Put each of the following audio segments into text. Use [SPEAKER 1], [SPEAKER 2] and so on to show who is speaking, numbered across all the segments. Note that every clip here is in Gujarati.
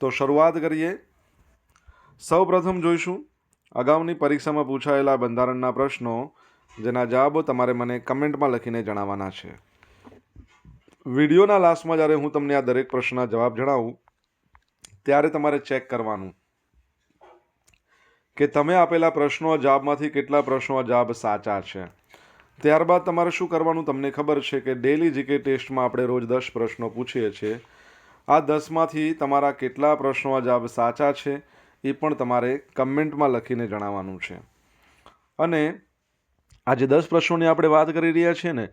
[SPEAKER 1] તો શરૂઆત કરીએ. સૌ પ્રથમ જોઈશું અગાઉની પરીક્ષામાં પૂછાયેલા બંધારણના પ્રશ્નો, જેના જવાબો તમારે મને કમેન્ટમાં લખીને જણાવવાના છે. વિડીયોના લાસ્ટમાં જ્યારે હું તમને આ દરેક પ્રશ્નના જવાબ જણાવું, ત્યારે તમારે ચેક કરવાનું કે તમે આપેલા પ્રશ્નો જવાબમાંથી કેટલા પ્રશ્નો જવાબ સાચા છે. ત્યારબાદ તમારે શું કરવાનું? તમને ખબર છે કે ડેલી જીકે ટેસ્ટમાં આપણે રોજ દસ પ્રશ્નો પૂછીએ છીએ. આ દસમાંથી તમારા કેટલા પ્રશ્નો જવાબ સાચા છે એ પણ તમારે કમેન્ટમાં લખીને જણાવવાનું છે. અને આ જે દસ પ્રશ્નોની આપણે વાત કરી રહ્યા છીએ ને,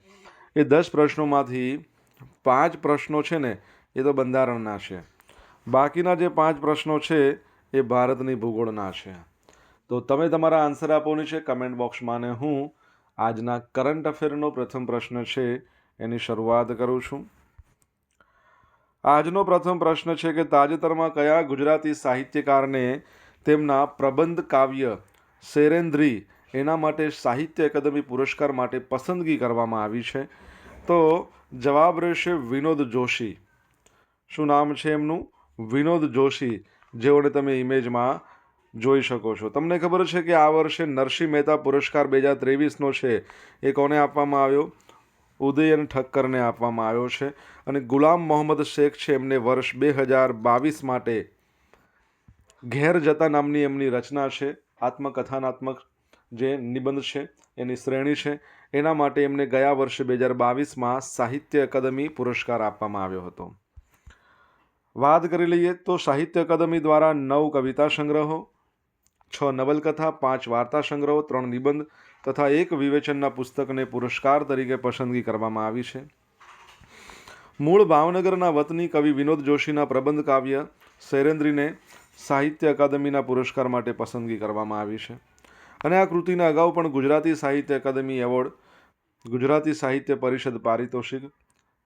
[SPEAKER 1] એ દસ પ્રશ્નોમાંથી પાંચ પ્રશ્નો છે ને, એ તો બંધારણના છે. બાકીના જે પાંચ પ્રશ્નો છે, એ ભારતની ભૂગોળના છે. તો તમે તમારા આન્સર આપવાની છે કમેન્ટ બોક્સમાં અને હું આજના કરંટ અફેરનો પ્રથમ પ્રશ્ન છે, એની શરૂઆત કરું છું. આજનો પ્રથમ પ્રશ્ન છે કે તાજેતરમાં કયા ગુજરાતી સાહિત્યકારને તેમના પ્રબંધ કાવ્ય શેરેન્દ્રી એના માટે સાહિત્ય અકાદમી પુરસ્કાર માટે પસંદગી કરવામાં આવી છે? તો જવાબ રહેશે વિનોદ જોશી. શું નામ છે એમનું? વિનોદ જોશી, જેઓને તમે ઇમેજમાં જોઈ શકો છો. તમને ખબર છે કે આ વર્ષે નરસિંહ મહેતા પુરસ્કાર બે હજાર ત્રેવીસનો છે. એ કોને આપવામાં આવ્યો? ઉદયન ઠક્કરને આપવામાં આવ્યો છે અને ગુલામ મોહમ્મદ શેખ છે એમને વર્ષ બે હજાર બાવીસ માટે ઘેર જતા નામની એમની રચના છે, આત્મકથાનાત્મક જે નિબંધ છે, એની શ્રેણી છે, એના માટે એમને ગયા વર્ષે બે હજાર બાવીસમાં સાહિત્ય અકાદમી પુરસ્કાર આપવામાં આવ્યો હતો. વાત કરી લઈએ તો સાહિત્ય અકાદમી દ્વારા નવ કવિતા સંગ્રહો, છ નવલકથા, પાંચ વાર્તા સંગ્રહો, ત્રણ નિબંધ તથા એક વિવેચનના પુસ્તકને પુરસ્કાર તરીકે પસંદગી કરવામાં આવી છે. મૂળ ભાવનગરના વતની કવિ વિનોદ જોશીના પ્રબંધ કાવ્ય શૈરેન્દ્રીને સાહિત્ય અકાદમીના પુરસ્કાર માટે પસંદગી કરવામાં આવી છે. અને આ કૃતિને અગાઉ પણ ગુજરાતી સાહિત્ય અકાદમી એવોર્ડ, ગુજરાતી સાહિત્ય પરિષદ પારિતોષિક,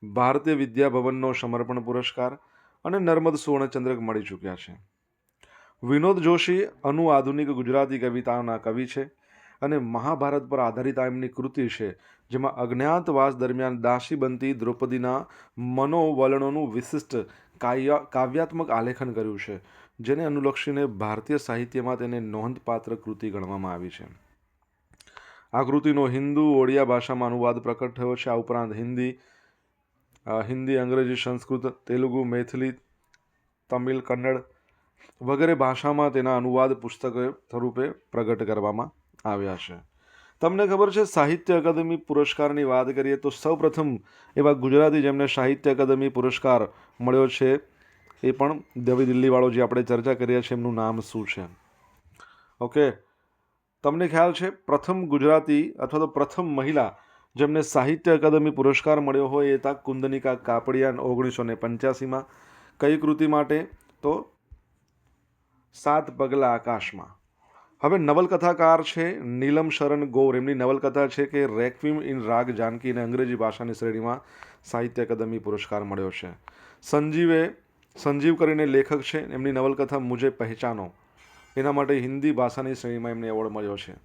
[SPEAKER 1] ભારતીય વિદ્યાભવનનો સમર્પણ પુરસ્કાર અને નર્મદ સુવર્ણચંદ્રક મળી ચૂક્યા છે. વિનોદ જોશી અનુ આધુનિક ગુજરાતી કવિતાઓના કવિ છે. અને મહાભારત પર આધારિત આ એમની કૃતિ છે, જેમાં અજ્ઞાતવાસ દરમિયાન દાસી બનતી દ્રૌપદીના મનોવલણોનું વિશિષ્ટ કાવ્ય, કાવ્યાત્મક આલેખન કર્યું છે, જેને અનુલક્ષીને ભારતીય સાહિત્યમાં તેને નોંધપાત્ર કૃતિ ગણવામાં આવી છે. આ કૃતિનો હિન્દુ ઓડિયા ભાષામાં અનુવાદ પ્રકટ થયો છે. આ ઉપરાંત હિન્દી હિન્દી, અંગ્રેજી, સંસ્કૃત, તેલુગુ, મેથલી, તમિલ, કન્નડ વગેરે ભાષામાં તેના અનુવાદ પુસ્તક સ્વરૂપે પ્રગટ કરવામાં આવ્યા છે. તમને ખબર છે, સાહિત્ય અકાદમી પુરસ્કારની વાત કરીએ તો સૌપ્રથમ એવા ગુજરાતી જેમને સાહિત્ય અકાદમી પુરસ્કાર મળ્યો છે, એ પણ દવી દિલ્હીવાળો જે આપણે ચર્ચા કરીએ છીએ, એમનું નામ શું છે? ઓકે તમને ખ્યાલ છે, પ્રથમ ગુજરાતી અથવા તો પ્રથમ મહિલા જેમને સાહિત્ય અકાદમી પુરસ્કાર મળ્યો હોય એ હતા કુંદનિકા કાપડિયાન ઓગણીસો ને પંચ્યાસીમાં. કઈ કૃતિ માટે? તો સાત પગલા આકાશમાં. હવે નવલકથાકાર છે નીલમ શરણ ગૌર. એમની નવલકથા છે કે રેક્વિમ ઇન રાગ જાનકી અને અંગ્રેજી ભાષાની શ્રેણીમાં સાહિત્ય અકાદમી પુરસ્કાર મળ્યો છે. સંજીવે, સંજીવ કરીને લેખક છે. એમની નવલકથા મુજે પહેચાનો. એના માટે હિન્દી ભાષાની શ્રેણીમાં એમને એવોર્ડ મળ્યો છે.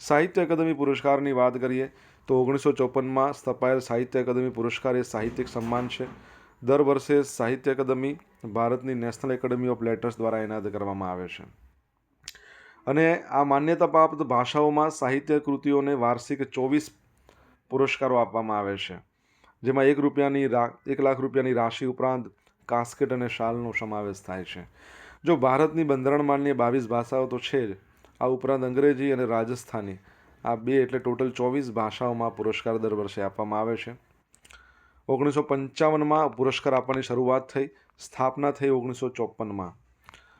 [SPEAKER 1] સાહિત્ય અકાદમી પુરસ્કારની વાત કરીએ તો ઓગણીસો ચોપનમાં સ્થપાયેલ સાહિત્ય અકાદમી પુરસ્કાર એ સાહિત્યિક સન્માન છે. દર વર્ષે સાહિત્ય અકાદમી ભારતની નેશનલ એકેડમી ઓફ લેટર્સ દ્વારા એનાયત કરવામાં આવે છે. અને આ માન્યતા પ્રાપ્ત ભાષાઓમાં સાહિત્ય કૃતિઓને વાર્ષિક ચોવીસ પુરસ્કારો આપવામાં આવે છે, જેમાં એક રૂપિયાની રા, એક લાખ રૂપિયાની રાશિ ઉપરાંત કાસ્કેટ અને શાલનો સમાવેશ થાય છે. જો ભારતની બંધારણ માન્ય બાવીસ ભાષાઓ તો છે જ. આ ઉપરાંત અંગ્રેજી અને રાજસ્થાની. આ બે એટલે ટોટલ ચોવીસ ભાષાઓમાં પુરસ્કાર દર વર્ષે આપવામાં આવે છે. ઓગણીસો પંચાવનમાં પુરસ્કાર આપવાની શરૂઆત થઈ, સ્થાપના થઈ ઓગણીસો ચોપનમાં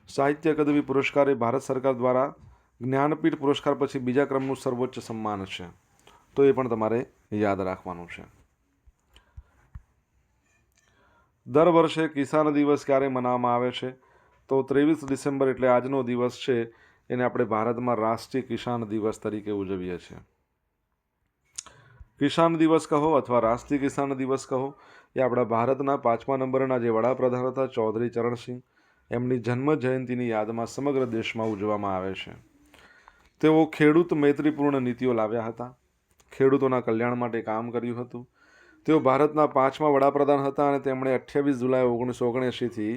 [SPEAKER 1] સાહિત્ય અકાદમી પુરસ્કાર એ ભારત સરકાર દ્વારા જ્ઞાનપીઠ પુરસ્કાર પછી બીજા ક્રમનું સર્વોચ્ચ સન્માન છે. તો એ પણ તમારે યાદ રાખવાનું છે. દર વર્ષે કિસાન દિવસ ક્યારે મનાવવામાં આવે છે? તો ત્રેવીસ ડિસેમ્બર એટલે આજનો દિવસ છે, એને આપણે ભારતમાં રાષ્ટ્રીય કિસાન દિવસ તરીકે ઉજવીએ છીએ. કિસાન દિવસ કહો અથવા રાષ્ટ્રીય કિસાન દિવસ કહો, એ આપણા ભારતના પાંચમા નંબરના જે વડાપ્રધાન હતા ચૌધરી ચરણસિંહ એમની જન્મ જયંતિની યાદમાં સમગ્ર દેશમાં ઉજવવામાં આવે છે. તેઓ ખેડૂત મૈત્રીપૂર્ણ નીતિઓ લાવ્યા હતા. ખેડૂતોના કલ્યાણ માટે કામ કર્યું હતું. તેઓ ભારતના પાંચમા વડાપ્રધાન હતા અને તેમણે અઠ્યાવીસ જુલાઈ ઓગણીસો ઓગણએંશીથી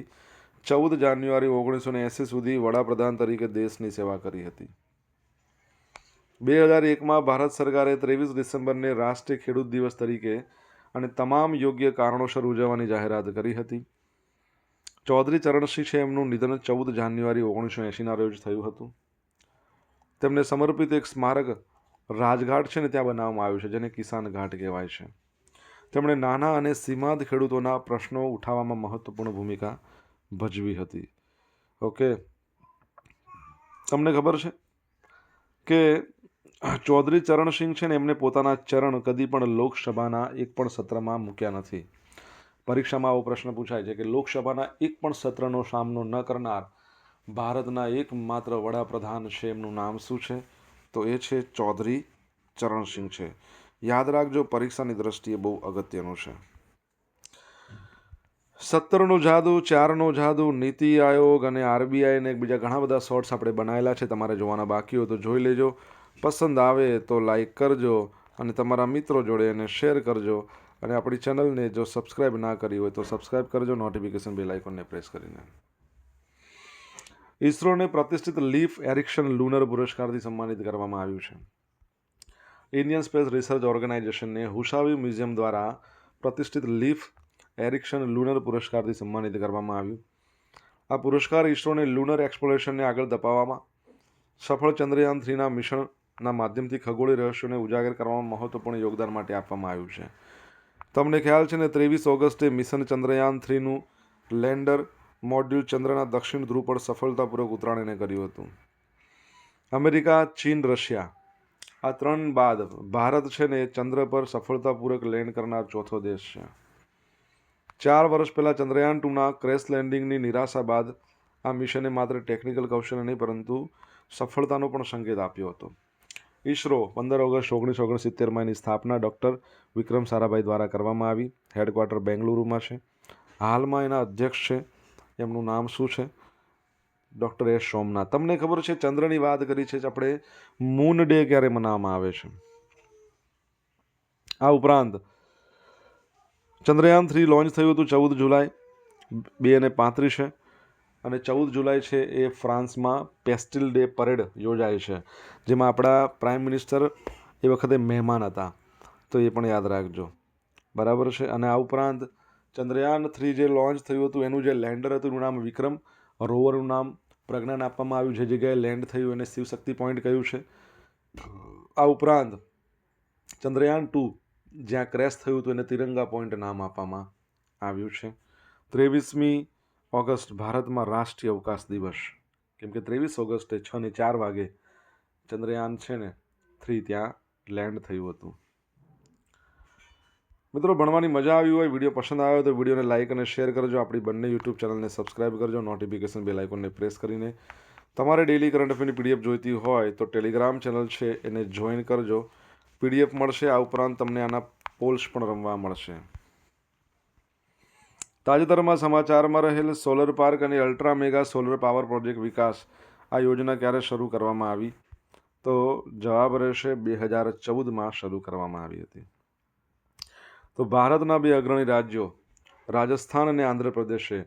[SPEAKER 1] ચૌદ જાન્યુઆરી ઓગણીસો ને એંસી સુધી વડાપ્રધાન તરીકે દેશની સેવા કરી હતી. બે હજાર એકમાં ભારત સરકારે ત્રેવીસ ડિસેમ્બરને રાષ્ટ્રીય ખેડૂત દિવસ તરીકે અને તમામ યોગ્ય કારણોસર ઉજવવાની જાહેરાત કરી હતી. ચૌધરી ચરણસિંહ છે એમનું નિધન ચૌદ જાન્યુઆરી ઓગણીસો એંશીના રોજ થયું હતું. તેમને સમર્પિત એક સ્મારક રાજઘાટ છે ને ત્યાં બનાવવામાં આવ્યું છે, જેને કિસાન ઘાટ કહેવાય છે. તેમણે નાના અને સીમાંત ખેડૂતોના પ્રશ્નો ઉઠાવવામાં મહત્વપૂર્ણ ભૂમિકા ભજવી હતી. ઓકે. તમને ખબર છે કે ચૌધરી ચરણસિંહ છે ને એમને પોતાના ચરણ કદી પણ લોકસભાના એક પણ સત્રમાં મૂક્યા નથી. પરીક્ષામાં આવો પ્રશ્ન પૂછાય છે કે લોકસભાના એક પણ સત્રનો સામનો ન કરનાર ભારતના એકમાત્ર વડાપ્રધાન છે, એમનું નામ શું છે? તો એ છે ચૌધરી ચરણસિંહ છે. યાદ રાખજો, પરીક્ષાની દ્રષ્ટિએ બહુ અગત્યનું છે. સત્તરનો જાદુ, ચારનો જાદુ, નીતિ આયોગ અને આરબીઆઈ ને બીજા ઘણા બધા શોર્ટ્સ આપણે બનાવેલા છે, તમારે જોવાના બાકી હોય તો જોઈ લેજો. પસંદ આવે તો લાઈક કરજો અને તમારા મિત્રો જોડે એને શેર કરજો. અને આપણી ચેનલને જો સબસ્ક્રાઇબ ના કરી હોય તો સબસ્ક્રાઇબ કરજો નોટિફિકેશન બેલ આઇકોનને પ્રેસ કરીને. ઇસરોને પ્રતિષ્ઠિત લીફ એરિક્શન લુનર પુરસ્કારથી સન્માનિત કરવામાં આવ્યું છે. ઇન્ડિયન સ્પેસ રિસર્ચ ઓર્ગેનાઇઝેશનને હુશાવી મ્યુઝિયમ દ્વારા પ્રતિષ્ઠિત લીફ એરિક્શન લુનર પુરસ્કારથી સન્માનિત કરવામાં આવ્યું. આ પુરસ્કાર ઇસરોને લુનર એક્સપ્લોરેશનને આગળ ધપાવવામાં, સફળ ચંદ્રયાન થ્રીના મિશનના માધ્યમથી ખગોળી રહસ્યોને ઉજાગર કરવામાં મહત્વપૂર્ણ યોગદાન માટે આપવામાં આવ્યું છે. તમને ખ્યાલ છે ને, ત્રેવીસ ઓગસ્ટે મિશન ચંદ્રયાન થ્રીનું લેન્ડર મોડ્યુલ ચંદ્રના દક્ષિણ ધ્રુવ પર સફળતાપૂર્વક ઉતરાણ એને કર્યું હતું. અમેરિકા, ચીન, રશિયા આ ત્રણ બાદ ભારત છે ને, ચંદ્ર પર સફળતાપૂર્વક લેન્ડ કરનાર ચોથો દેશ છે. ચાર વર્ષ પહેલાં ચંદ્રયાન ટુના ક્રેશ લેન્ડિંગની નિરાશા બાદ આ મિશને માત્ર ટેકનિકલ કૌશલ્ય નહીં, પરંતુ સફળતાનો પણ સંકેત આપ્યો હતો. ઈસરો પંદર ઓગસ્ટ ઓગણીસો ઓગણસિત્તેરમાં એની સ્થાપના ડૉક્ટર વિક્રમ સારાભાઈ દ્વારા કરવામાં આવી. હેડક્વાર્ટર બેંગલુરુમાં છે. હાલમાં એના અધ્યક્ષ છે. એમનું નામ શું છે? Doctor S Somnath. તમને ખબર છે, ચંદ્રની વાત કરી છે આપણે. મૂન ડે ક્યારે મનાવવામાં આવે છે? આ ઉપરાંત ચંદ્રયાન થ્રી લોન્ચ થયું હતું ચૌદ જુલાઈ. બે અને પાંત્રીસે અને ચૌદ જુલાઈ છે એ ફ્રાન્સમાં પેસ્ટિલ ડે પરેડ યોજાય છે, જેમાં આપણા પ્રાઇમ મિનિસ્ટર એ વખતે મહેમાન હતા. તો એ પણ યાદ રાખજો. બરાબર છે? અને આ ઉપરાંત ચંદ્રયાન થ્રી જે લોન્ચ થયું હતું, એનું જે લેન્ડર હતું, એનું નામ વિક્રમ, રોવરનું નામ પ્રજ્ઞાન આપવામાં આવ્યું, જે જગ્યાએ લેન્ડ થયું, એને શિવશક્તિ પોઈન્ટ કહ્યું છે. આ ઉપરાંત ચંદ્રયાન ટુ, જ્યાં ક્રેશ થયું હતું, એને તિરંગા પોઈન્ટ નામ આપવામાં આવ્યું છે. ત્રેવીસમી ઓગસ્ટ ભારતમાં રાષ્ટ્રીય અવકાશ દિવસ. કેમ કે ત્રેવીસ ઓગસ્ટે છ ને ચાર વાગે ચંદ્રયાન છે ને થ્રી ત્યાં લેન્ડ થયું હતું. મિત્રો, ભણવાની મજા આવી હોય, વીડિયો પસંદ આવ્યો તો વિડીયોને લાઇક અને શેર કરજો. આપણી બંને યુટ્યુબ ચેનલને સબસ્ક્રાઇબ કરજો. નોટિફિકેશન બેલ આઇકોનને પ્રેસ કરીને તમારે ડેલી કરંટ અફેરની પીડીએફ જોઈતી હોય તો ટેલિગ્રામ ચેનલ છે એને જોઈન કરજો. પીડીએફ મળશે. આ ઉપરાંત તમને આના પોલ્સ પણ રમવા મળશે. તાજેતરમાં સમાચારમાં રહેલ સોલર પાર્ક અને ultra mega solar power project વિકાસ આ યોજના ક્યારે શરૂ કરવામાં આવી? તો જવાબ રહેશે બે હજાર ચૌદમાં શરૂ કરવામાં આવી હતી. તો ભારતના બે અગ્રણી રાજ્યો, રાજસ્થાન અને આંધ્રપ્રદેશે,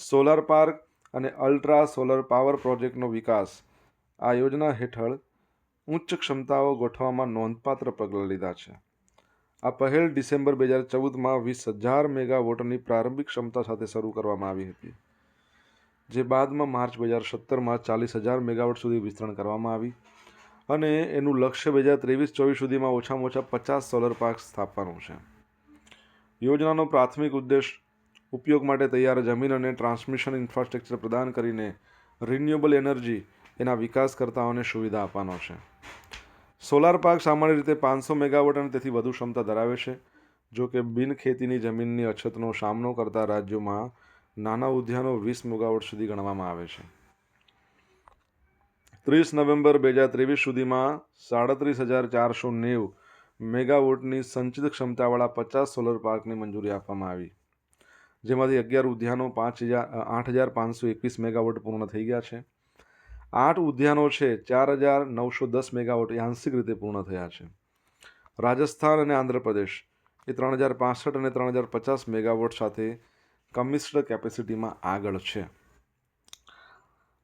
[SPEAKER 1] સોલાર પાર્ક અને અલ્ટ્રા સોલર પાવર પ્રોજેક્ટનો વિકાસ આ યોજના હેઠળ ઉચ્ચ ક્ષમતાઓ ગોઠવવામાં નોંધપાત્ર પગલાં લીધા છે. આ પહેલ ડિસેમ્બર બે હજાર ચૌદમાં વીસ હજાર મેગાવોટની પ્રારંભિક ક્ષમતા સાથે શરૂ કરવામાં આવી હતી, જે બાદમાં માર્ચ બે હજાર સત્તરમાં ચાલીસ હજાર મેગાવોટ સુધી વિસ્તરણ કરવામાં આવી અને એનું લક્ષ્ય બે હજાર ત્રેવીસ ચોવીસ સુધીમાં ઓછામાં ઓછા પચાસ સોલર પાર્ક સ્થાપવાનું છે. યોજનાનો પ્રાથમિક ઉદ્દેશ ઉપયોગ માટે તૈયાર જમીન અને ટ્રાન્સમિશન ઇન્ફ્રાસ્ટ્રક્ચર પ્રદાન કરીને રિન્યુએબલ એનર્જી એના વિકાસકર્તાઓને સુવિધા આપવાનો છે. સોલાર પાર્ક સામાન્ય રીતે પાંચસો મેગાવોટ અને તેથી વધુ ક્ષમતા ધરાવે છે. જો કે બિન ખેતીની જમીનની અછતનો સામનો કરતા રાજ્યોમાં નાના ઉદ્યાનો વીસ મેગાવોટ સુધી ગણવામાં આવે છે. ત્રીસ નવેમ્બર બે હજાર ત્રેવીસ સુધીમાં સાડત્રીસ હજાર ચારસો નેવું મેગાવોટની સંચિત ક્ષમતાવાળા પચાસ સોલર પાર્કની મંજૂરી આપવામાં આવી. જેમાંથી અગિયાર ઉદ્યાનો પાંચ હજાર, આઠ હજાર પાંચસો એકવીસ મેગાવોટ પૂર્ણ થઈ ગયા છે. આઠ ઉદ્યાનો છે, ચાર હજાર નવસો દસ મેગાવોટ આંશિક રીતે પૂર્ણ થયા છે. રાજસ્થાન અને આંધ્રપ્રદેશ એ ત્રણ હજાર પાસઠ અને ત્રણ હજાર પચાસ મેગાવોટ સાથે કમિસ્ડ કેપેસિટીમાં આગળ છે.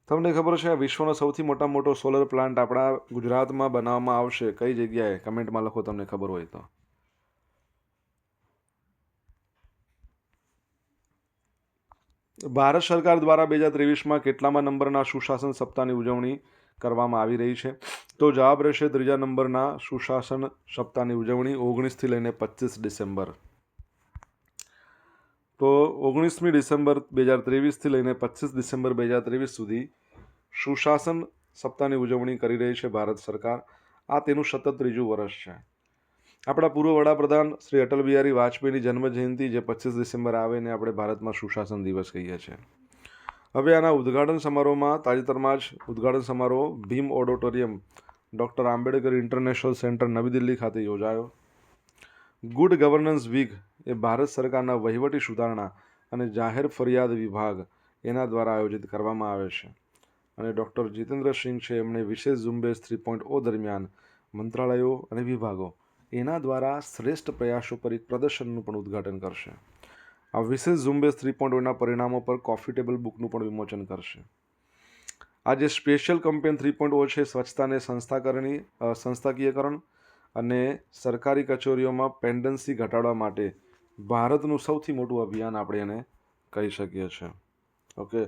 [SPEAKER 1] તમને ખબર છે વિશ્વનો સૌથી મોટા મોટો સોલર પ્લાન્ટ આપણા ગુજરાતમાં બનાવવામાં આવશે. કઈ જગ્યાએ? કમેન્ટમાં લખો, તમને ખબર હોય તો. ભારત સરકાર દ્વારા બે હજાર ત્રેવીસમાં કેટલામાં નંબરના સુશાસન સપ્તાહની ઉજવણી કરવામાં આવી રહી છે? તો જવાબ રહેશે ત્રીજા નંબરના સુશાસન સપ્તાહની ઉજવણી ઓગણીસથી લઈને પચીસ ડિસેમ્બર. તો ઓગણીસમી ડિસેમ્બર બે હજાર ત્રેવીસથી લઈને પચીસ ડિસેમ્બર બે હજાર ત્રેવીસ સુધી સુશાસન સપ્તાહની ઉજવણી કરી રહી છે ભારત સરકાર. આ તેનું સતત ત્રીજું વર્ષ છે. આપણા પૂર્વ વડાપ્રધાન શ્રી અટલ બિહારી વાજપેયીની જન્મજયંતિ જે પચીસ ડિસેમ્બર આવે ને આપણે ભારતમાં સુશાસન દિવસ કહીએ છીએ. હવે આના ઉદ્ઘાટન સમારોહમાં તાજેતરમાં જ ઉદ્ઘાટન સમારોહ Bhim auditorium doctor Ambedkar international centre નવી દિલ્હી ખાતે યોજાયો. ગુડ ગવર્નન્સ વીક એ ભારત સરકારના વહીવટી સુધારણા અને જાહેર ફરિયાદ વિભાગ એના દ્વારા આયોજિત કરવામાં આવે છે. અને ડૉક્ટર જીતેન્દ્ર સિંહ છે એમણે વિશેષ ઝુંબેશ થ્રી પોઈન્ટ ઓ દરમિયાન મંત્રાલયો અને વિભાગો એના દ્વારા શ્રેષ્ઠ પ્રયાસો પર એક પ્રદર્શનનું પણ ઉદ્ઘાટન કરશે. આ વિશેષ ઝુંબેશ થ્રી પોઈન્ટ પરિણામો પર કોફી ટેબલ બુકનું પણ વિમોચન કરશે. આ જે સ્પેશિયલ કમ્પેન થ્રી પોઈન્ટ છે સ્વચ્છતાને સંસ્થાકરણી સંસ્થાકીયકરણ અને સરકારી કચેરીઓમાં પેન્ડન્સી ઘટાડવા માટે ભારતનું સૌથી મોટું અભિયાન આપણે એને કહી શકીએ છીએ. ઓકે?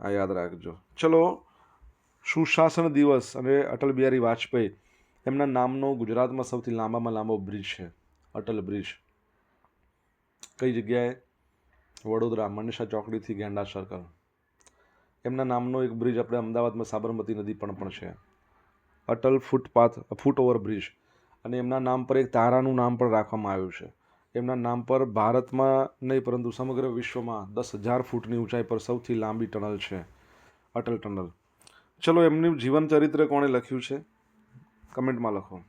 [SPEAKER 1] આ યાદ રાખજો. ચલો, સુશાસન દિવસ અને અટલ બિહારી વાજપેયી એમના નામનો ગુજરાતમાં સૌથી લાંબામાં લાંબો બ્રિજ છે, અટલ બ્રિજ કઈ જગ્યાએ? વડોદરા, મનીષા ચોકડીથી ગેંડા સર્કલ એમના નામનો એક બ્રિજ આપણે અમદાવાદમાં સાબરમતી નદી પણ પણ છે. Atal footpath foot over bridge અને એમના નામ પર એક તારાનું નામ પણ રાખવામાં આવ્યું છે. એમના નામ પર ભારતમાં નહીં, પરંતુ સમગ્ર વિશ્વમાં દસ હજાર ફૂટની ઊંચાઈ પર સૌથી લાંબી ટનલ છે, અટલ ટનલ. ચલો એમનું જીવન ચરિત્ર કોણે લખ્યું છે? કમેન્ટમાં લખો.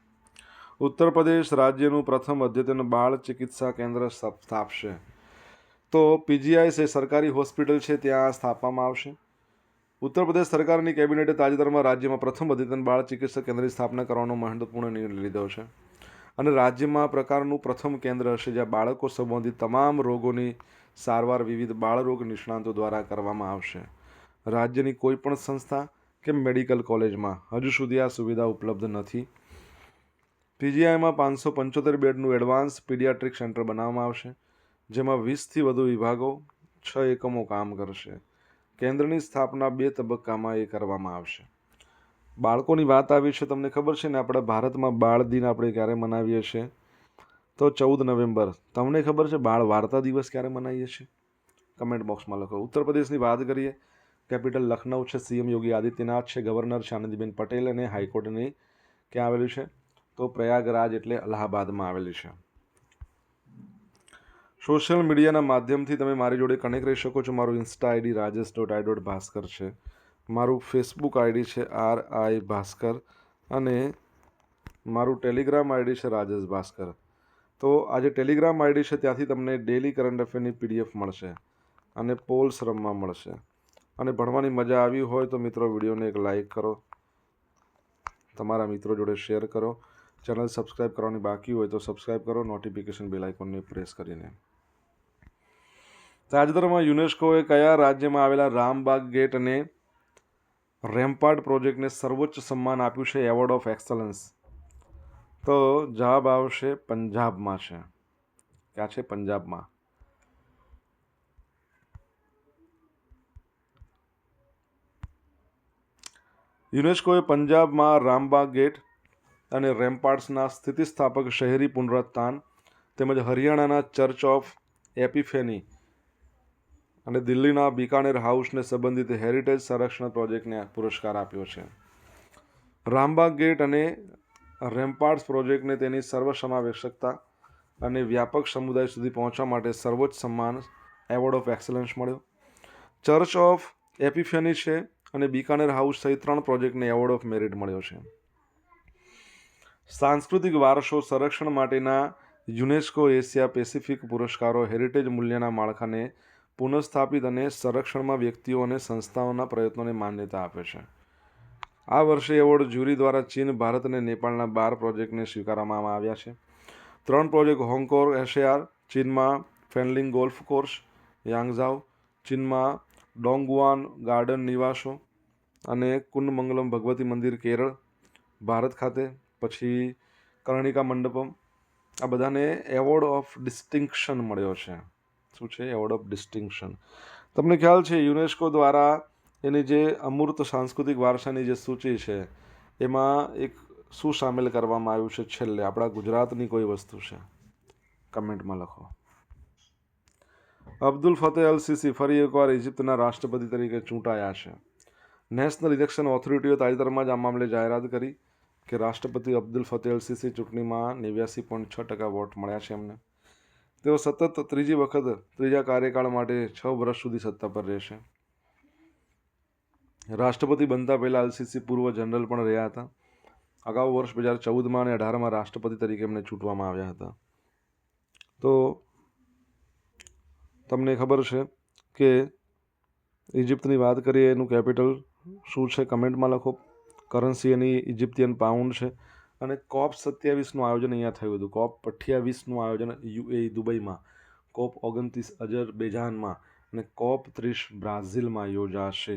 [SPEAKER 1] ઉત્તર પ્રદેશ રાજ્યનું પ્રથમ અદ્યતન બાળ ચિકિત્સા કેન્દ્ર સ્થાપશે. તો પીજીઆઈ છે સરકારી હોસ્પિટલ છે, ત્યાં સ્થાપવામાં આવશે? ઉત્તર પ્રદેશ સરકારની કેબિનેટે તાજેતરમાં રાજ્યમાં પ્રથમ અદ્યતન બાળ ચિકિત્સા કેન્દ્રની સ્થાપના કરવાનો મહત્વપૂર્ણ નિર્ણય લીધો છે. અને રાજ્યમાં પ્રકારનું પ્રથમ કેન્દ્ર હશે, જ્યાં બાળકો સંબંધિત તમામ રોગોની સારવાર વિવિધ બાળરોગ નિષ્ણાંતો દ્વારા કરવામાં આવશે. રાજ્યની કોઈપણ સંસ્થા કે મેડિકલ કોલેજમાં? હજુ સુધી આ સુવિધા ઉપલબ્ધ નથી. પીજીઆઈમાં પાંચસો પંચોતેર બેડનું એડવાન્સ પીડિયાટ્રિક સેન્ટર બનાવવામાં આવશે, જેમાં વીસથી વધુ વિભાગો છ એકમો કામ કરશે. કેન્દ્રની સ્થાપના બે તબક્કામાં એ કરવામાં આવશે. બાળકોની વાત આવી છે, તમને ખબર છે ને, આપણે ભારતમાં બાળ દિન આપણે ક્યારે મનાવીએ છીએ? તો ચૌદ નવેમ્બર. તમને ખબર છે બાળ વાર્તા દિવસ ક્યારે મનાવીએ છીએ? કમેન્ટ બોક્સમાં લખો. ઉત્તર પ્રદેશની વાત કરીએ કેપિટલ લખનઉ છે, સીએમ યોગી આદિત્યનાથ છે, ગવર્નર છે આનંદીબેન પટેલ અને હાઈકોર્ટની ક્યાં આવેલું છે? તો પ્રયાગરાજ એટલે અલ્હાબાદમાં આવેલી છે. સોશિયલ મીડિયાના માધ્યમથી તમે મારી જોડે કનેક્ટ રહી શકો છો. મારું insta ID Rajesh dot I dot Bhaskar છે. મારું ફેસબુક આઈડી છે આર આઈ ભાસ્કર અને મારું ટેલિગ્રામ આઈડી છે રાજેશ ભાસ્કર. તો આ જે ટેલિગ્રામ આઈડી છે, ત્યાંથી તમને ડેલી કરંટ અફેરની પીડીએફ મળશે અને પોલ્સ રમવા મળશે. અને ભણવાની મજા આવી હોય તો મિત્રો વિડીયોને એક લાઇક કરો. તમારા મિત્રો જોડે શેર કરો. ચેનલ સબસ્ક્રાઈબ કરવાની બાકી હોય તો સબસ્ક્રાઈબ કરો. નોટિફિકેશન બેલ આઇકોનને પ્રેસ કરીને. તાજેતરમાં યુનેસ્કોએ કયા રાજ્યમાં આવેલા રામબાગ ગેટ અને રેમ્પાર્ડ પ્રોજેક્ટને સર્વોચ્ચ સન્માન આપ્યું છે? એવોર્ડ ઓફ એક્સલન્સ તો જવાબ આવશે પંજાબમાં છે. ક્યાં છે? પંજાબમાં. યુનેસ્કોએ પંજાબમાં રામબાગ ગેટ અને રેમ્પાર્ટ્સના સ્થિતિસ્થાપક શહેરી પુનરુત્થાન તેમજ હરિયાણાના ચર્ચ ઓફ એપિફેની અને દિલ્હીના બિકાનેર હાઉસને સંબંધિત હેરિટેજ સંરક્ષણ પ્રોજેક્ટને પુરસ્કાર આપ્યો છે. રામબાગ ગેટ અને રેમ્પાર્ટ્સ પ્રોજેક્ટને તેની સર્વસમાવેશકતા અને વ્યાપક સમુદાય સુધી પહોંચવા માટે સર્વોચ્ચ સન્માન એવોર્ડ ઓફ એક્સલન્સ મળ્યો. ચર્ચ ઓફ એપિફેની છે અને બિકાનેર હાઉસ સહિત ત્રણ પ્રોજેક્ટને એવોર્ડ ઓફ મેરિટ મળ્યો છે. સાંસ્કૃતિક વારસો સંરક્ષણ માટેના યુનેસ્કો એશિયા પેસિફિક પુરસ્કારો હેરિટેજ મૂલ્યના માળખાને પુનઃસ્થાપિત અને સંરક્ષણમાં વ્યક્તિઓ અને સંસ્થાઓના પ્રયત્નોને માન્યતા આપે છે. આ વર્ષે એવોર્ડ જ્યુરી દ્વારા ચીન, ભારત અને નેપાળના બાર પ્રોજેક્ટને સ્વીકારવામાં આવ્યા છે. ત્રણ પ્રોજેક્ટ હોંગકોંગ એશિયાર ચીનમાં ફેનલિંગ ગોલ્ફ કોર્સ, યાંગઝાવ, ચીનમાં ડોંગવાન ગાર્ડન નિવાસો અને કુંડમંગલમ ભગવતી મંદિર કેરળ, ભારત ખાતે, પછી કર્ણિકા મંડપમ. આ બધાને એવોર્ડ ઓફ ડિસ્ટિંક્શન મળ્યો છે. શું છે? Award of distinction. તમને ખ્યાલ છે, યુનેસ્કો દ્વારા એની જે અમૂર્ત સાંસ્કૃતિક વારસાની જે સૂચિ છે, એમાં એક શું સામેલ કરવામાં આવ્યું છે છેલ્લે? આપણા ગુજરાતની કોઈ વસ્તુ છે? કમેન્ટમાં લખો. અબ્દુલ ફતેહ અલ સીસી ફરી એકવાર ઇજિપ્તના રાષ્ટ્રપતિ તરીકે ચૂંટાયા છે. નેશનલ ઇલેક્શન ઓથોરિટીએ તાજેતરમાં જ આ મામલે જાહેરાત કરી કે રાષ્ટ્રપતિ અબ્દુલ ફતેહ અલસીસી ચૂંટણીમાં નેવ્યાસી પોઈન્ટ છ ટકા વોટ મળ્યા છે એમને. તેઓ સતત ત્રીજી વખત ત્રીજા કાર્યકાળ માટે છ વર્ષ સુધી સત્તા પર રહેશે. રાષ્ટ્રપતિ બનતા પહેલાં અલસીસી પૂર્વ જનરલ પણ રહ્યા હતા. અગાઉ વર્ષ બે હજાર ચૌદમાં અને અઢારમાં રાષ્ટ્રપતિ તરીકે એમને ચૂંટવામાં આવ્યા હતા. તો તમને ખબર છે કે ઇજિપ્તની વાત કરીએ, એનું કેપિટલ શું છે કમેન્ટમાં લખો. કરન્સી એની ઇજિપ્તિયન પાઉન્ડ છે. અને કોપ સત્યાવીસનું આયોજન અહીંયા થયું હતું. કોપ અઠ્યાવીસનું આયોજન યુએ દુબઈમાં. કોપ ઓગણત્રીસ અજરબેજાનમાં અને કોપ ત્રીસ બ્રાઝિલમાં યોજાશે.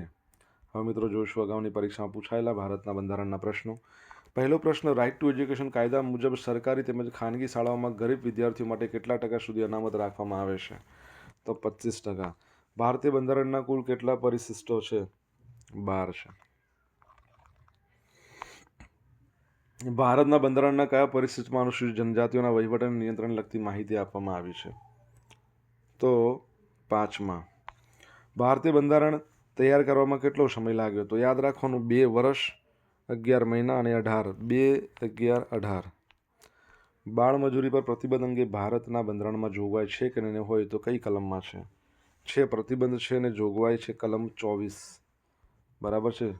[SPEAKER 1] હવે મિત્રો જોઈશું અગાઉની પરીક્ષામાં પૂછાયેલા ભારતના બંધારણના પ્રશ્નો. પહેલો પ્રશ્ન રાઇટ ટુ એજ્યુકેશન કાયદા મુજબ સરકારી તેમજ ખાનગી શાળાઓમાં ગરીબ વિદ્યાર્થીઓ માટે કેટલા ટકા સુધી અનામત રાખવામાં આવે છે? તો પચીસ ટકા. ભારતીય બંધારણના કુલ કેટલા પરિશિષ્ટો છે? બાર છે. ભારતના બંધારણના કયા પરિસ્થિતિમાં અનુસૂચિત જનજાતિઓના વહીવટ અને નિયંત્રણ લગતી માહિતી આપવામાં આવી છે? તો પાંચમાં, ભારતીય બંધારણ તૈયાર કરવામાં કેટલો સમય લાગ્યો? તો યાદ રાખવાનું, બે વર્ષ, અગિયાર મહિના અને અઢાર. બે, અગિયાર, અઢાર. બાળમજૂરી પર પ્રતિબંધ અંગે ભારતના બંધારણમાં જોગવાઈ છે કે નહીં? હોય તો કઈ કલમમાં છે? છે પ્રતિબંધ છે અને જોગવાઈ છે કલમ ચોવીસ. બરાબર છે?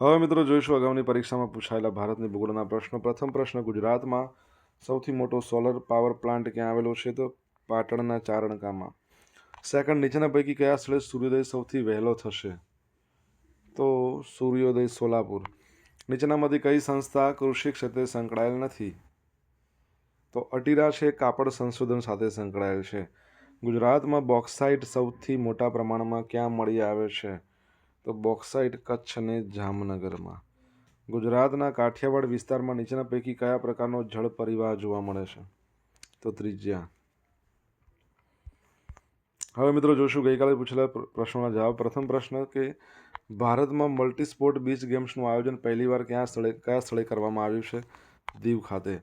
[SPEAKER 1] હવે મિત્રો જોઈશું અગાઉની પરીક્ષામાં પૂછાયેલા ભારતની ભૂગોળના પ્રશ્નો. પ્રથમ પ્રશ્ન, ગુજરાતમાં સૌથી મોટો સોલર પાવર પ્લાન્ટ ક્યાં આવેલો છે? તો પાટણના ચારણકામાં. સેકન્ડ, નીચેના પૈકી કયા સ્થળે સૂર્યોદય સૌથી વહેલો થશે? તો સૂર્યોદય સોલાપુર. નીચેનામાંથી કઈ સંસ્થા કૃષિ ક્ષેત્રે સંકળાયેલ નથી? તો અટીરા છે, કાપડ સંશોધન સાથે સંકળાયેલ છે. ગુજરાતમાં બોક્સાઇટ સૌથી મોટા પ્રમાણમાં ક્યાં મળી આવે છે? તો બોક્સાઇટ કચ્છ અને જામનગરમાં. ગુજરાતના કાઠિયાવાડ વિસ્તારમાં નીચેના પૈકી કયા પ્રકારનો જળ પરિવાહ જોવા મળે છે? તો ત્રિજ્યા. હવે મિત્રો જોશું, ગઈકાલે પૂછેલા પ્રશ્નોના જવાબ. પ્રથમ પ્રશ્ન કે, ભારતમાં મલ્ટી સ્પોર્ટ બીચ ગેમ્સનું આયોજન પહેલીવાર ક્યાં સ્થળે, કયા સ્થળે કરવામાં આવ્યું છે? દીવ ખાતે.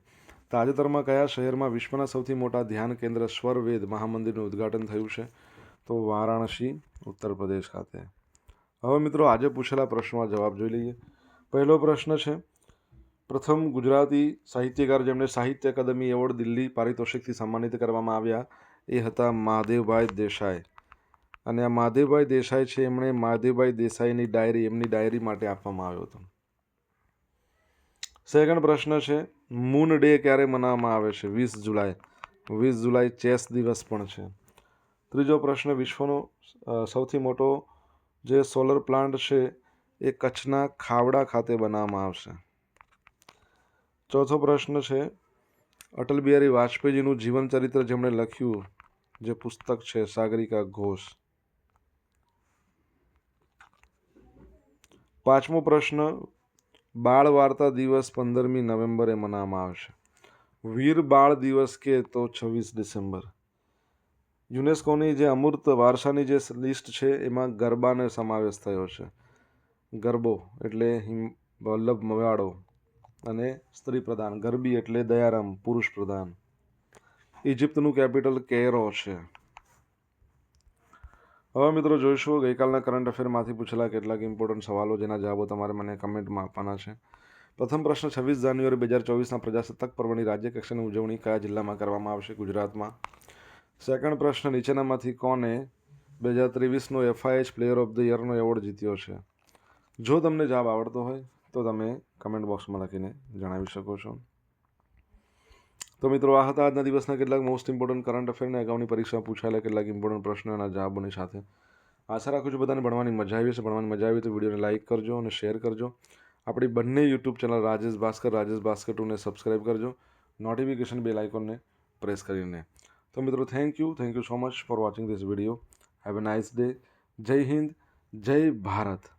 [SPEAKER 1] તાજેતરમાં કયા શહેરમાં વિશ્વના સૌથી મોટા ધ્યાન કેન્દ્ર સ્વરવેદ મહામંદિરનું ઉદ્ઘાટન થયું છે? તો વારાણસી, ઉત્તર પ્રદેશ ખાતે. હવે મિત્રો આજે પૂછેલા પ્રશ્નોના જવાબ જોઈ લઈએ. પહેલો પ્રશ્ન છે, પ્રથમ ગુજરાતી સાહિત્યકાર જેમને સાહિત્ય અકાદમી એવોર્ડ દિલ્હી પારિતોષિકથી સન્માનિત કરવામાં આવ્યા, એ હતા મહાદેવભાઈ દેસાઈ. અને આ મહાદેવભાઈ દેસાઈ છે, એમણે મહાદેવભાઈ દેસાઈની ડાયરી, એમની ડાયરી માટે આપવામાં આવ્યો હતો. સેકન્ડ પ્રશ્ન છે, મૂન ડે ક્યારે મનાવવામાં આવે છે? વીસ જુલાઈ. વીસ જુલાઈ ચેસ દિવસ પણ છે. ત્રીજો પ્રશ્ન, વિશ્વનો સૌથી મોટો જે સોલર પ્લાન્ટ છે, એ કચ્છના ખાવડા ખાતે બનાવવામાં આવશે. ચોથો પ્રશ્ન છે, અટલ બિહારી વાજપેયીજીનું જીવન ચરિત્ર જેમણે લખ્યું, જે પુસ્તક છે, સાગરિકા ઘોષ. પાંચમો પ્રશ્ન, બાળ વાર્તા દિવસ પંદરમી નવેમ્બરે મનાવવામાં આવશે. વીર બાળ દિવસ કે તો છવ્વીસ ડિસેમ્બર. યુનેસ્કોની જે અમૂર્ત વારસાની જે લિસ્ટ છે, એમાં ગરબાનો સમાવેશ થયો છે. ગરબો એટલે હિમ, વલ્લભ મવાડો અને સ્ત્રી પ્રધાન. ગરબી એટલે દયારામ, પુરુષ પ્રધાન. ઇજિપ્તનું કેપિટલ કેરો છે. હવે મિત્રો જોઈશું, ગઈકાલના કરંટ અફેરમાંથી પૂછેલા કેટલાક ઇમ્પોર્ટન્ટ સવાલો જેના જવાબો તમારે મને કમેન્ટમાં આપવાના છે. પ્રથમ પ્રશ્ન, છવ્વીસ જાન્યુઆરી બે હજાર ચોવીસના પ્રજાસત્તાક પર્વની રાજ્ય કક્ષાની ઉજવણી કયા જિલ્લામાં કરવામાં આવશે? ગુજરાતમાં સેકન્ડ પ્રશ્ન નીચેનામાંથી કોને બે હજાર ત્રેવીસનો એફઆઈએચ પ્લેયર ઓફ ધ યરનો એવોર્ડ જીત્યો છે? જો તમને જવાબ આવડતો હોય, તો તમે કમેન્ટ બોક્સમાં લખીને જણાવી શકો છો. તો મિત્રો, આ હતા આજના દિવસના કેટલાક મોસ્ટ ઇમ્પોર્ટન્ટ કરંટ અફેરને અગાઉની પરીક્ષામાં પૂછાયેલા કેટલાક ઇમ્પોર્ટન્ટ અને જવાબોની સાથે. આશા રાખું છું બધાને ભણવાની મજા આવી છે ભણવાની મજા આવી તો વિડીયોને લાઇક કરજો અને શેર કરજો. આપણી બંને યુટ્યુબ ચેનલ રાજેશ ભાસ્કર રાજેશ ભાસ્કર ટુને સબસ્ક્રાઈબ કરજો. નોટિફિકેશન બેલ આઇકોનને પ્રેસ કરીને. તો મિત્રો thank you thank you so much for watching this video have a nice day Jai Hind Jai Bharat